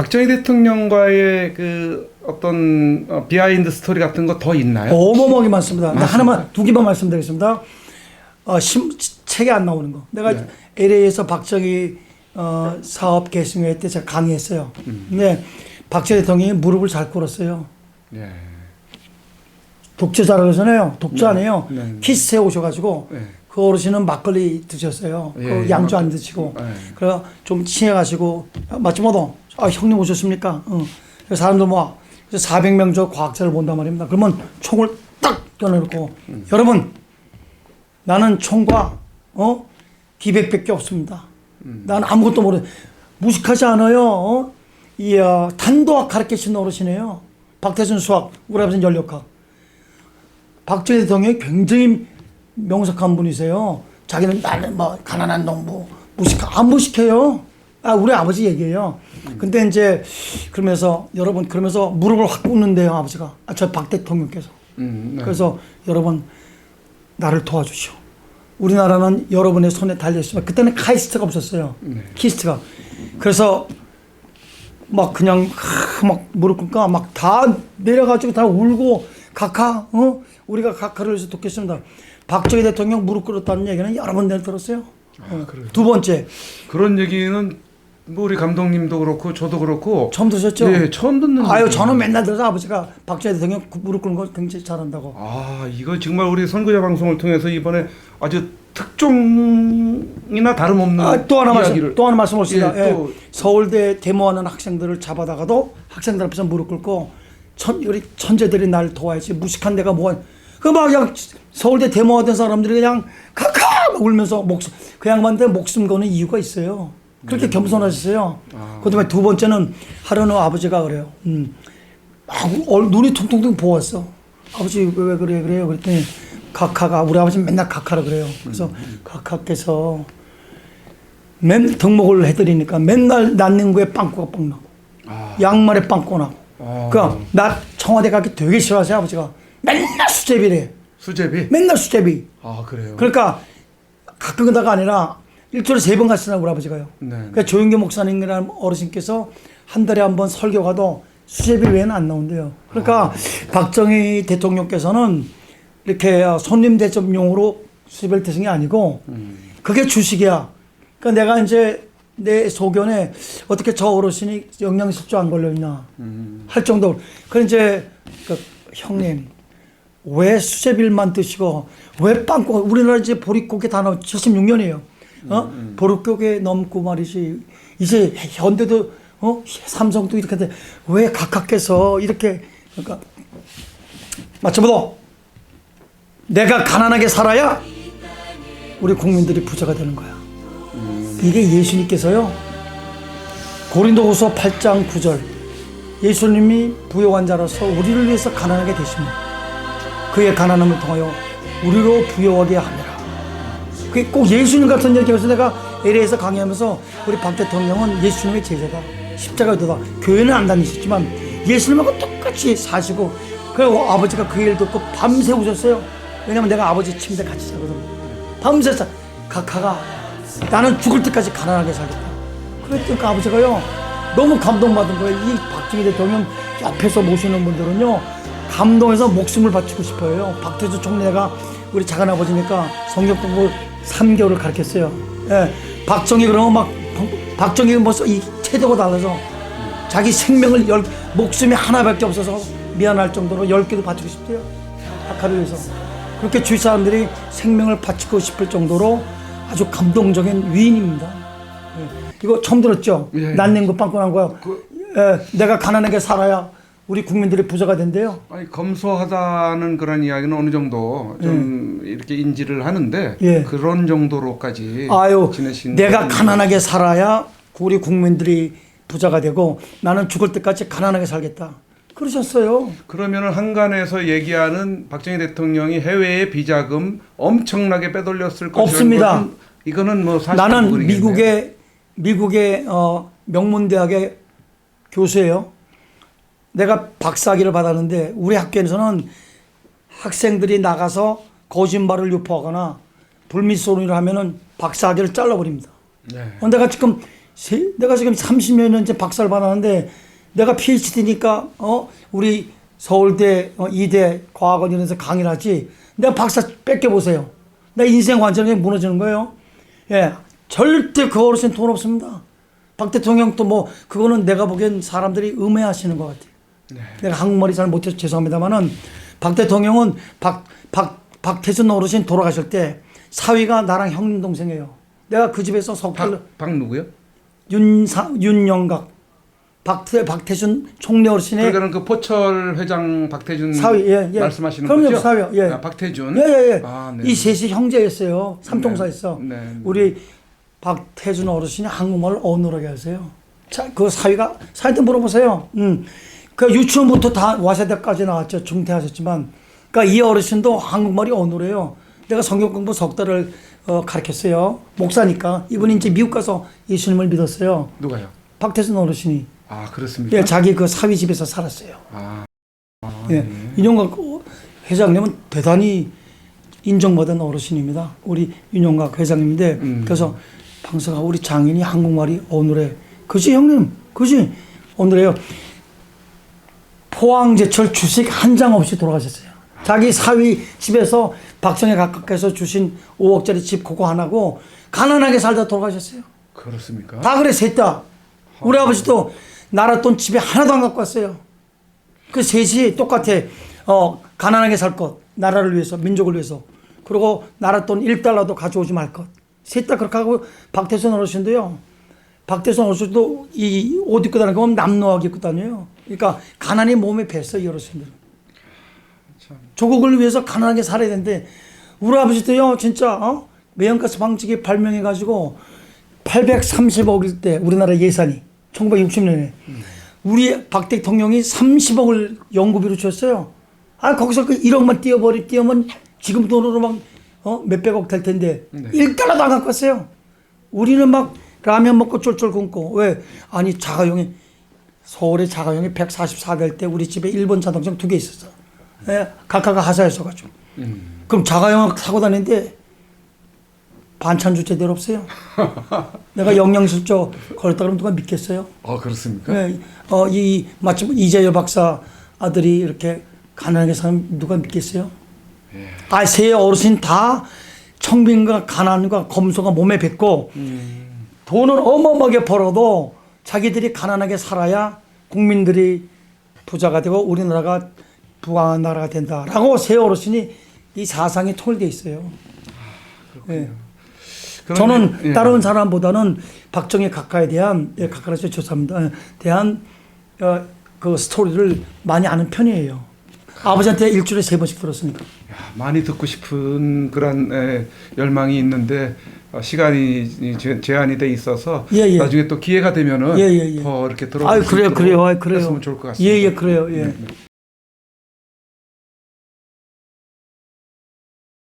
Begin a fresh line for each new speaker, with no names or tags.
박정희 대통령과의 그 어떤 어, 비하인드 스토리 같은 거 더 있나요?
어마어마하게 많습니다. 근데. 하나만 두 개만 말씀드리겠습니다. 어, 심, 책에 안 나오는 거. 내가
네.
LA에서 박정희 어, 사업 계승회 때 제가 강의했어요.
음.
근데 박정희 대통령이 무릎을 잘 꿇었어요.
예.
독재자라고 그러잖아요. 독자네요.
네, 네.
키스해 오셔가지고
네.
그 어르신은 막걸리 드셨어요.
예,
그
예,
양주 안
막-
드시고.
네.
그래서 좀 친해가지고 아, 마침모도 아 형님 오셨습니까? 어. 그래서 사람들 모아. 그래서 400명 저 과학자를 본단 말입니다. 그러면 총을 딱 꺼내놓고
음.
여러분 나는 총과 어 기백밖에 없습니다.
음.
나는 아무것도 모르 무식하지 않아요. 어? 이야 탄도학 가르치신 어르시네요. 박태준 수학, 우리 아버지는 연력학. 박정희 대통령이 굉장히 명석한 분이세요. 자기는 나는 뭐 가난한 농부 무식 안 무식해요. 아 우리 아버지 얘기예요. 근데 이제 그러면서 여러분 그러면서 무릎을 확 꿇는데요 아버지가 아, 저 박 대통령께서
음, 네.
그래서 여러분 나를 도와주시오. 우리나라는 여러분의 손에 달려 있지만 그때는 카이스트가 없었어요.
네.
키스트가. 그래서 막 그냥 하, 막 무릎 꿇까 막 다 내려가지고 다 울고 각하 어 우리가 각하를 위해서 돕겠습니다. 박정희 대통령 무릎 꿇었다는 얘기는 여러 번 내가 들었어요. 어.
그래요?
두 번째
그런 얘기는 뭐 우리 감독님도 그렇고 저도 그렇고
처음 들으셨죠?
예, 처음 듣는
아유
얘기예요.
저는 맨날 들어서 아버지가 박정희 대통령 무릎 꿇는 거 굉장히 잘한다고.
아 이거 정말 우리 선거자 방송을 통해서 이번에 아주 특종이나 다름없는
아, 또 하나 말씀, 또 하나 말씀 올습니다.
예,
예,
또-
서울대 데모하는 학생들을 잡아다가도 학생들 앞에서 무릎 꿇고 천, 우리 천재들이 날 도와야지 무식한 데가 뭐가 그막 그냥 서울대 데모하던 사람들이 그냥 카카 막 울면서 목숨 그 양반한테 목숨 거는 이유가 있어요. 그렇게
네.
겸손하셨어요.
아.
그다음에 두 번째는 하루는 아버지가 그래요. 음. 눈이 퉁퉁퉁 부었어. 아버지 왜, 왜 그래 그래요. 그랬더니 각하가 우리 아버지 맨날 각하라 그래요. 그래서
음,
각하께서 맨 등목을 해드리니까 맨날 난닝구에 빵꾸가 뻥 나고
아,
양말에 빵꾸 나고
아.
그러니까 나 청와대 가기 되게 싫어하세요 아버지가 맨날 수제비래.
수제비?
맨날 수제비.
아 그래요?
그러니까 가끔 가다가 아니라 일주일에 세번 갔으나 우리 아버지가요.
네.
그러니까 조영교 목사님이라는 어르신께서 한 달에 한 번 설교 가도 수제비 외에는 안 나온대요. 그러니까 박정희 대통령께서는 이렇게 손님 대접용으로 수제비를 드신 게 아니고 그게 주식이야. 그러니까 내가 이제 내 소견에 어떻게 저 어르신이 영양실조 안 걸렸냐 할 정도로. 그 이제 그 형님 왜 수제비만 드시고 왜 빵꾸 우리나라 이제 보릿고개 다 나온 76년이에요. 어? 보릿고개 넘고 말이지 이제 현대도 어 삼성도 이렇게 돼. 왜 각하께서 이렇게 그러니까 마침도 내가 가난하게 살아야 우리 국민들이 부자가 되는 거야. 이게 예수님께서요. 고린도후서 8장 9절 예수님이 부요한 자로서 우리를 위해서 가난하게 되십니다. 그의 가난함을 통하여 우리로 부여하게 합니다. 그게 꼭 예수님 같은 얘기여서 내가 LA에서 강의하면서 우리 박 대통령은 예수님의 제자다. 십자가에 도다. 교회는 안 다니셨지만 예수님하고 똑같이 사시고 그리고 아버지가 그 얘기를 듣고 밤새 우셨어요. 왜냐면 내가 아버지 침대 같이 자거든. 밤새 자. 각하가 나는 죽을 때까지 가난하게 살겠다. 그랬더니 아버지가요 너무 감동받은 거예요. 이 박정희 대통령 옆에서 모시는 분들은요 감동해서 목숨을 바치고 싶어요. 박태주 총리가 우리 작은 아버지니까 성경 공부 3개월을 가르쳤어요. 예, 박정희 그러면 막 박정희 벌써 이 태도가 달라서 자기 생명을 열 목숨이 하나밖에 없어서 미안할 정도로 열 개도 바치고 싶대요. 박하를 위해서 그렇게 주위 사람들이 생명을 바치고 싶을 정도로 아주 감동적인 위인입니다. 예. 이거 처음 들었죠?
예.
난닝구 빵꾸 난 거요.
그-
예, 내가 가난하게 살아야 우리 국민들이 부자가 된대요.
아니 검소하다는 그런 이야기는 어느 정도 좀 이렇게 인지를 하는데
예.
그런 정도로까지
아유,
지내신
내가
분이-
가난하게 살아야 우리 국민들이 부자가 되고 나는 죽을 때까지 가난하게 살겠다. 그러셨어요.
그러면은 한간에서 얘기하는 박정희 대통령이 해외에 비자금 엄청나게 빼돌렸을 것이라는
없습니다.
것은 이거는 뭐 사실
나는
모르겠네요.
미국의 미국의 어, 명문 대학의 교수예요. 내가 박사학위를 받았는데 우리 학교에서는 학생들이 나가서 거짓말을 유포하거나 불미소리를 하면은 박사학위를 잘라버립니다.
네.
어, 내가 지금 세- 내가 지금 30여 년째 박사를 받았는데 내가 PhD니까 어 우리 서울대 어, 이대 과학원 이런 데서 강의를 하지 내가 박사 뺏겨 보세요. 내 인생 완전히 무너지는 거예요. 예, 절대 그 어르신 돈 없습니다. 박 대통령도 뭐 그거는 내가 보기엔 사람들이 음해하시는 것 같아요. 내가 한국말이 잘 못해서 죄송합니다만은 박 대통령은 박, 박, 박태준 어르신 돌아가실 때 사위가 나랑 형님 동생이에요. 내가 그 집에서 석달
박, 박 누구요?
윤사 윤영각 박태 박태준 총리 어르신의
그러니까는 그 포철 회장 박태준
사위, 예, 예.
말씀하시는
그럼요,
거죠?
사위요, 예.
아, 박태준.
예예 예
아, 네.
이 셋이 형제였어요 삼총사였어
네, 네.
우리 박태준 어르신이 한국말을 어눌하게 하세요 자 그 사위가 사위한테 물어보세요 음 그 유치원부터 다 와세대까지 나왔죠 중퇴하셨지만 그러니까 이 어르신도 한국말이 어눌해요 내가 성경 공부 석 달을 어, 가르쳤어요 목사니까 이분이 이제 미국 가서 예수님을 믿었어요
누가요?
박태준 어르신이
아 그렇습니까?
예, 자기 그 사위 집에서 살았어요.
아,
예, 윤용각 회장님은 대단히 인정받은 어르신입니다. 우리 윤용각 회장님인데
음.
그래서 방서가 우리 장인이 한국말이 어눌해. 그지 형님, 그지 오늘에요. 포항제철 주식 한 장 없이 돌아가셨어요. 자기 사위 집에서 박정희 각각께서 주신 5억짜리 집 그거 하나고 가난하게 살다 돌아가셨어요.
그렇습니까?
다 그래 셋 다. 우리 아버지도 나라 돈 집에 하나도 안 갖고 왔어요. 그 셋이 똑같아. 어 가난하게 살 것, 나라를 위해서, 민족을 위해서. 그리고 나라 돈 1달러도 가져오지 말 것. 셋 다 그렇게 하고 박태선 어르신도요. 박태선 어르신도 이 옷 입고 다니는 거 보면 남노하게 입고 다녀요. 그러니까 가난이 몸에 뱄어 이 어르신들. 조국을 위해서 가난하게 살아야 되는데 우리 아버지도요 진짜 어? 매연가스 방지기 발명해 가지고 830억일 때 우리나라 예산이 1960년에 우리 박 대통령이 30억을 연구비로 줬어요. 아 거기서 그 1억만 띄어버리 띄우면 지금 돈으로 막 어? 몇백억 될 텐데
네.
1달러도 안 갖고 왔어요. 우리는 막 라면 먹고 쫄쫄 굶고 왜 아니 자가용이 서울에 자가용이 144될 때 우리 집에 일본 자동차 두개 있었어. 예, 각하가 하사였어가지고.
음.
그럼 자가용 타고 다니는데 반찬 주 제대로 없어요. 내가 영양실조 걸었다 그러면 누가 믿겠어요?
어 그렇습니까?
예, 어, 이 마침 이재열 박사 아들이 이렇게 가난하게 사는 누가 믿겠어요?
예.
아, 세 어르신 다 청빈과 가난과 검소가 몸에 뱉고
음.
돈을 어마어마하게 벌어도 자기들이 가난하게 살아야 국민들이 부자가 되고 우리나라가 부강한 나라가 된다라고 세 어르신이 이 사상이 통일돼 있어요. 예.
그러면,
저는
예.
다른 사람보다는 박정희 각하에 대한 예, 각하라서 죄송합니다. 예, 대한 어, 그 스토리를 많이 아는 편이에요. 아버지한테 일주일에 세 번씩 들었으니까.
야, 많이 듣고 싶은 그런 에, 열망이 있는데 어, 시간이 이 제- 제한이 돼 있어서
예, 예.
나중에 또 기회가 되면은
예, 예, 예.
더 이렇게 들어.
아유 그래요, 그래요, 아유, 그래요.
좋을 것 같습니다.
예, 예, 그래요, 예.
네, 네.